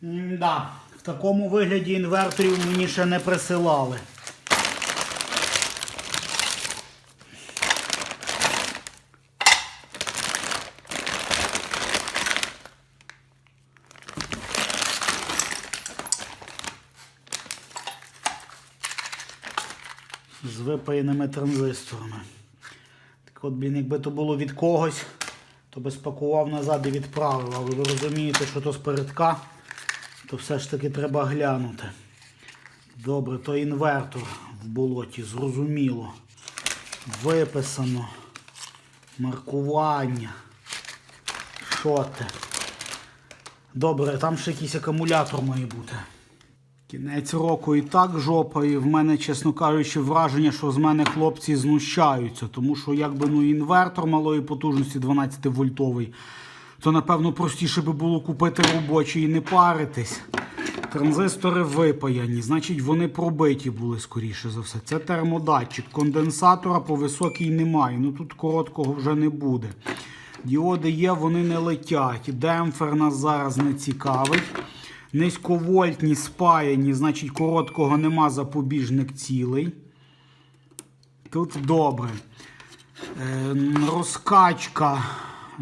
Да, в такому вигляді інверторів мені ще не присилали. З випаяними транзисторами. Так от, блін, якби то було від когось, то би спакував назад і відправив. Але ви розумієте, що то спередка, то все ж таки треба глянути. Добре, то інвертор в болоті, зрозуміло. Виписано. Маркування. Що те? Добре, там ще якийсь акумулятор має бути. Кінець року і так жопа, і в мене, чесно кажучи, враження, що з мене хлопці знущаються, тому що якби ну інвертор малої потужності 12 вольтовий, то напевно простіше би було купити робочий і не паритись. Транзистори випаяні, значить вони пробиті були скоріше за все. Це термодатчик. Конденсатора по високій немає. Ну тут короткого вже не буде. Діоди є, вони не летять. Демпфер нас зараз не цікавить. Низьковольтні спаяні, значить короткого нема запобіжник цілий. Тут добре. Е, розкачка.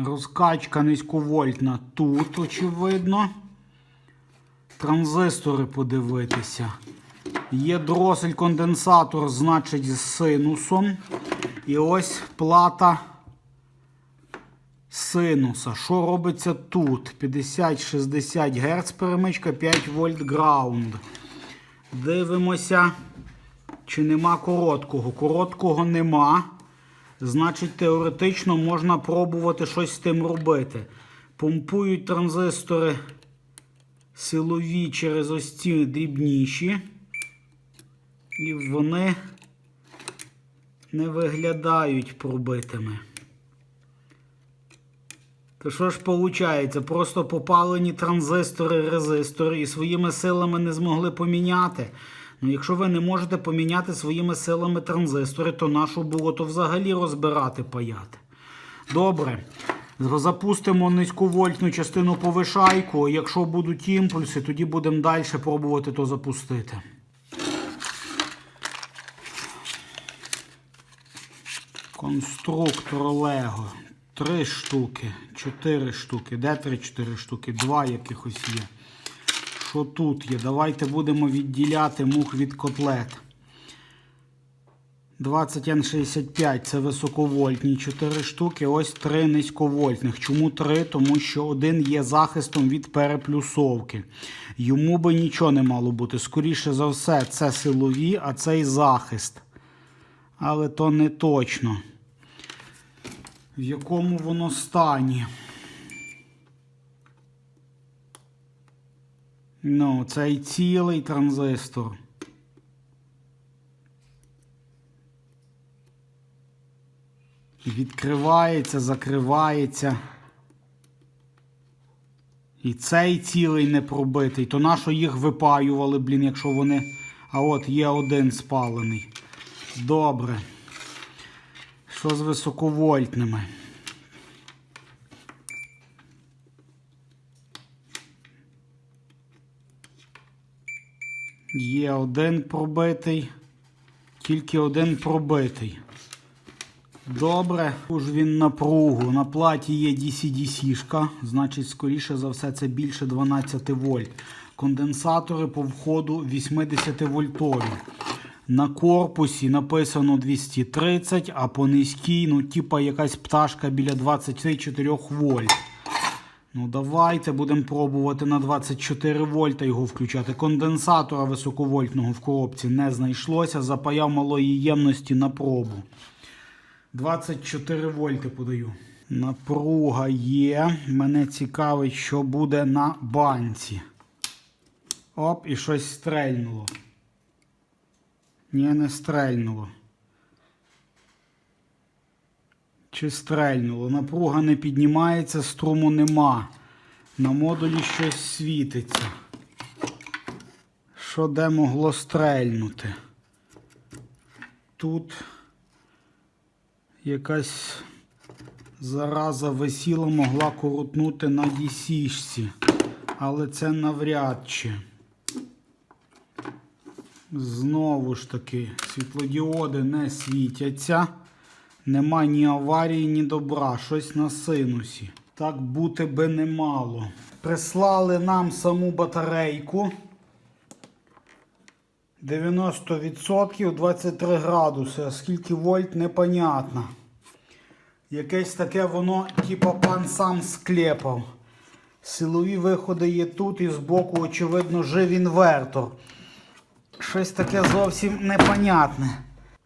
Розкачка низьковольтна тут, очевидно. Транзистори подивитися. Є дросель конденсатор, значить, з синусом. І ось плата синуса. Що робиться тут? 50-60 Гц перемичка, 5 вольт граунд. Дивимося, чи нема короткого. Короткого нема. Значить, теоретично можна пробувати щось з тим робити. Помпують транзистори силові через ось ці дрібніші. І вони не виглядають пробитими. То що ж виходить? Просто попалені транзистори, резистори і своїми силами не змогли поміняти. Ну, якщо ви не можете поміняти своїми силами транзистори, то нашу було то взагалі розбирати паяти. Добре. Запустимо низьковольтну частину повишайку. Якщо будуть імпульси, тоді будемо далі пробувати то запустити. Конструктор Лего. Три штуки, чотири штуки. Де три-чотири штуки? Два якихось є. Що тут є? Давайте будемо відділяти мух від котлет. 20N65 це високовольтні 4 штуки, ось 3 низьковольтних. Чому 3? Тому що один є захистом від переплюсовки. Йому би нічого не мало бути. Скоріше за все, це силові, а цей захист. Але то не точно. В якому воно стані? Ну, цей цілий транзистор. Відкривається, закривається. І цей цілий не пробитий. То нащо їх випаювали, блін, якщо вони. А от є один спалений. Добре. Що з високовольтними? Є один пробитий, тільки один пробитий. Добре, уж він напругу. На платі є DC-DC-шка, значить, скоріше за все, це більше 12 вольт. Конденсатори по входу 80 вольтові. На корпусі написано 230, а по низькій, ну, типа якась пташка біля 24 вольт. Ну, давайте будемо пробувати на 24 вольта його включати. Конденсатора високовольтного в коробці не знайшлося. Запаяв малої ємності на пробу. 24 вольти подаю. Напруга є. Мене цікавить, що буде на банці. Оп, і щось стрельнуло. Ні, не стрельнуло. Чи стрельнуло? Напруга не піднімається, струму нема. На модулі щось світиться. Що де могло стрельнути? Тут якась зараза висіла, могла коротнути на DC-шці. але це навряд чи. Знову ж таки, світлодіоди не світяться. Нема ні аварії, ні добра. Щось на синусі. Так бути би не мало. Прислали нам саму батарейку. 90% 23 градуси. А скільки вольт, непонятно. Якесь таке воно, типа пан сам склепав. Силові виходи є тут і збоку, очевидно, жив інвертор. Щось таке зовсім непонятне.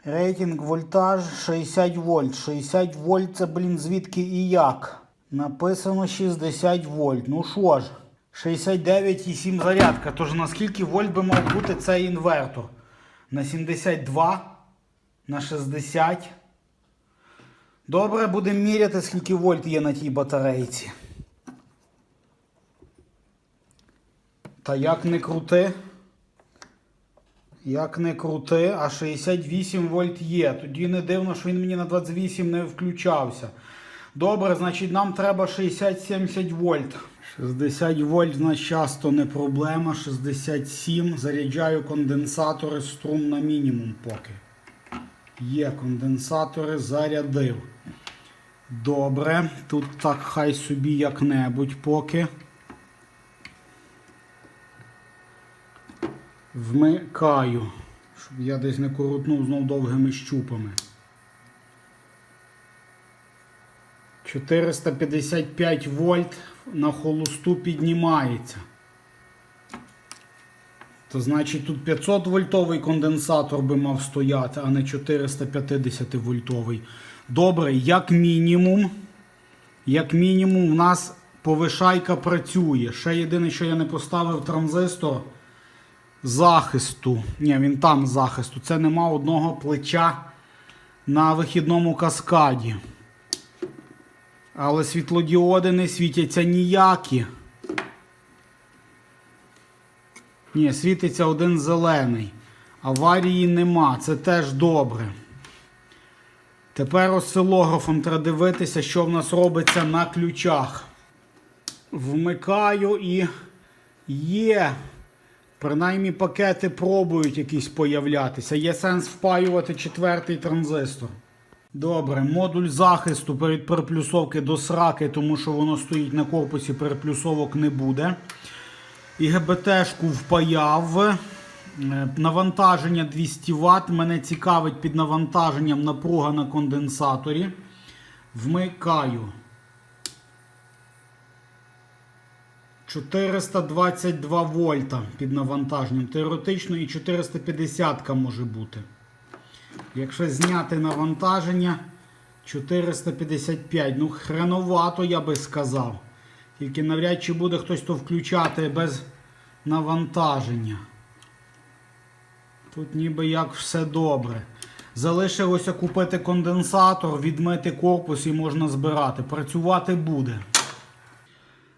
Рейтинг вольтаж 60 вольт. 60 вольт це, блін, звідки і як. Написано 60 вольт. Ну що ж, 69,7 зарядка. Тож на скільки вольт би мав бути цей інвертор? На 72? На 60? Добре, будемо міряти, скільки вольт є на тій батарейці. Та як не крути? Як не крути, а 68 вольт є. Тоді не дивно, що він мені на 28 не включався. Добре, значить нам треба 60-70 вольт. 60 вольт в нас часто не проблема. 67. Заряджаю конденсатори струм на мінімум поки. Є конденсатори, зарядив. Добре. Тут так хай собі як-небудь поки. Вмикаю, щоб я десь не коротнув знов довгими щупами. 455 вольт на холосту піднімається. То значить тут 500 вольтовий конденсатор би мав стояти, а не 450 вольтовий. Добре, як мінімум, як мінімум, у нас повишайка працює. Ще єдине, що я не поставив транзистор захисту. Ні, він там захисту. Це нема одного плеча на вихідному каскаді. Але світлодіоди не світяться ніякі. Ні, світиться один зелений. Аварії нема, це теж добре. Тепер осцилографом треба дивитися, що в нас робиться на ключах. Вмикаю і є. Принаймні пакети пробують якісь появлятися. Є сенс впаювати четвертий транзистор. Добре, модуль захисту перед переплюсовки до сраки, тому що воно стоїть на корпусі, переплюсовок не буде. І ГБТшку впаяв. Е, Навантаження 200 Вт. Мене цікавить під навантаженням напруга на конденсаторі. Вмикаю. 422 вольта під навантаженням. Теоретично і 450 може бути. Якщо зняти навантаження 455. Ну, хреновато, я би сказав. Тільки навряд чи буде хтось то включати без навантаження. Тут ніби як все добре. Залишилося купити конденсатор, відмити корпус і можна збирати. Працювати буде.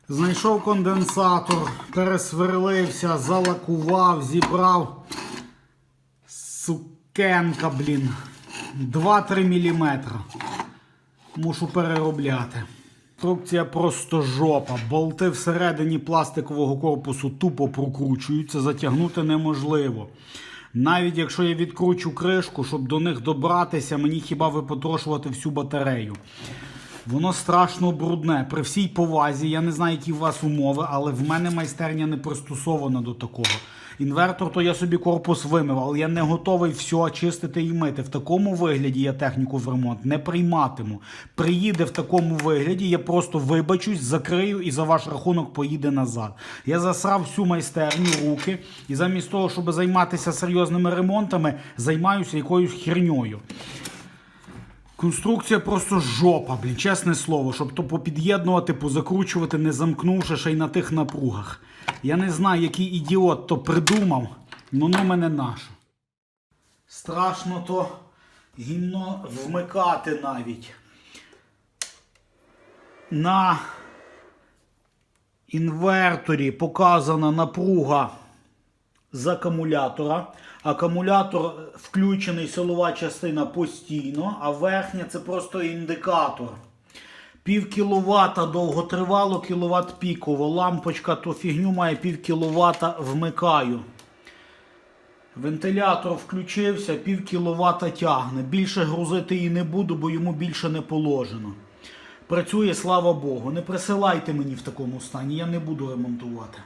Знайшов конденсатор, пересверлився, залакував, зібрав. Сукенка, блін. 2-3 мм. Мушу переробляти. Конструкція просто жопа. Болти всередині пластикового корпусу тупо прокручуються, затягнути неможливо. Навіть якщо я відкручу кришку, щоб до них добратися, мені хіба випотрошувати всю батарею. Воно страшно брудне. При всій повазі, я не знаю, які у вас умови, але в мене майстерня не пристосована до такого. Інвертор, то я собі корпус вимив, але я не готовий все чистити і мити. В такому вигляді я техніку в ремонт не прийматиму. Приїде в такому вигляді, я просто вибачусь, закрию і за ваш рахунок поїде назад. Я засрав всю майстерню руки, і замість того, щоб займатися серйозними ремонтами, займаюся якоюсь херньою. Конструкція просто жопа, блін, чесне слово, щоб то попід'єднувати, позакручувати, не замкнувши ще й на тих напругах. Я не знаю, який ідіот то придумав, но ну мене наше. Страшно то гімно вмикати навіть. На інверторі показана напруга з акумулятора. Акумулятор включений силова частина постійно, а верхня це просто індикатор. Пів кіловата довготривало, кіловат піково. Лампочка то фігню має пів кіловата вмикаю. Вентилятор включився, пів кіловата тягне. Більше грузити її не буду, бо йому більше не положено. Працює, слава Богу. Не присилайте мені в такому стані, я не буду ремонтувати.